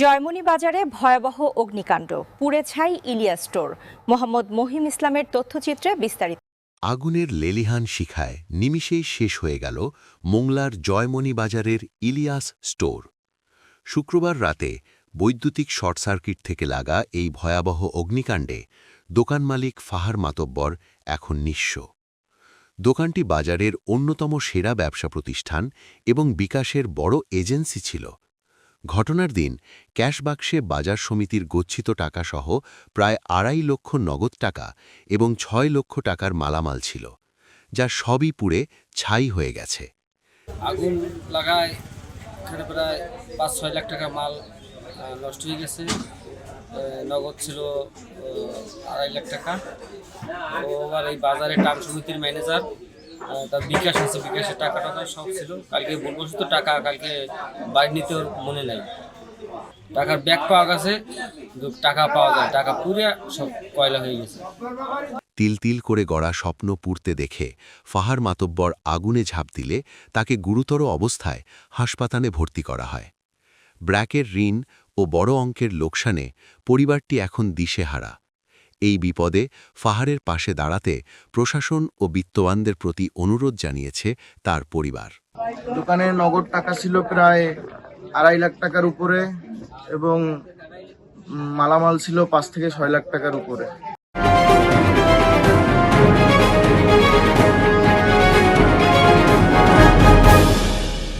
জয়মনি বাজারে ভয়াবহ অগ্নিকাণ্ড, পুড়ে ছাই ইলিয়া স্টোর। মোহাম্মদ মহিম ইসলামের তথ্যচিত্রে বিস্তারিত। আগুনের লেলিহান শিখায় নিমিষেই শেষ হয়ে গেল মোংলার জয়মণি বাজারের ইলিয়াস স্টোর। শুক্রবার রাতে বৈদ্যুতিক শর্ট সার্কিট থেকে লাগা এই ভয়াবহ অগ্নিকাণ্ডে দোকান মালিক ফাহার মাতব্বর এখন নিঃস্ব। দোকানটি বাজারের অন্যতম সেরা ব্যবসা প্রতিষ্ঠান এবং বিকাশের বড় এজেন্সি ছিল। ঘটনার দিন ক্যাশ বাক্সে বাজার সমিতির গচ্ছিত টাকাসহ প্রায় আড়াই লক্ষ নগদ টাকা এবং ছয় লক্ষ টাকার মালামাল ছিল, যা সবই পুড়ে ছাই হয়ে গেছে। আগুন লাগায়, এখানে প্রায় পাঁচ ছয় লাখ টাকা মাল নষ্ট হয়ে গেছে। নগদ ছিল আড়াই লাখ টাকা। তো আবার এই বাজারে টাম সমিতির ম্যানেজার তার বিকাশ আছে, বিকাশের টাকা টাকা সব ছিল। কালকে ভুলবশত টাকা, কালকে বাড়ি নিতে মনে নাই। টাকার ব্যাগ পাওয়া গেছে টাকা পাওয়া যায়, টাকা পুরে সব কয়লা হয়ে গেছে। তিল তিল করে গড়া স্বপ্ন পুড়তে দেখে ফাহার মাতব্বর আগুনে ঝাঁপ দিলে তাকে গুরুতর অবস্থায় হাসপাতালে ভর্তি করা হয়। ব্র্যাকের ঋণ ও বড় অঙ্কের লোকসানে পরিবারটি এখন দিশেহারা। এই বিপদে ফাহারের পাশে দাঁড়াতে প্রশাসন ও বিত্তবানদের প্রতি অনুরোধ জানিয়েছে তার পরিবার। দোকানে নগদ টাকা ছিল প্রায় আড়াই লাখ টাকার উপরে এবং মালামাল ছিল পাঁচ থেকে ছয় লাখ টাকার উপরে।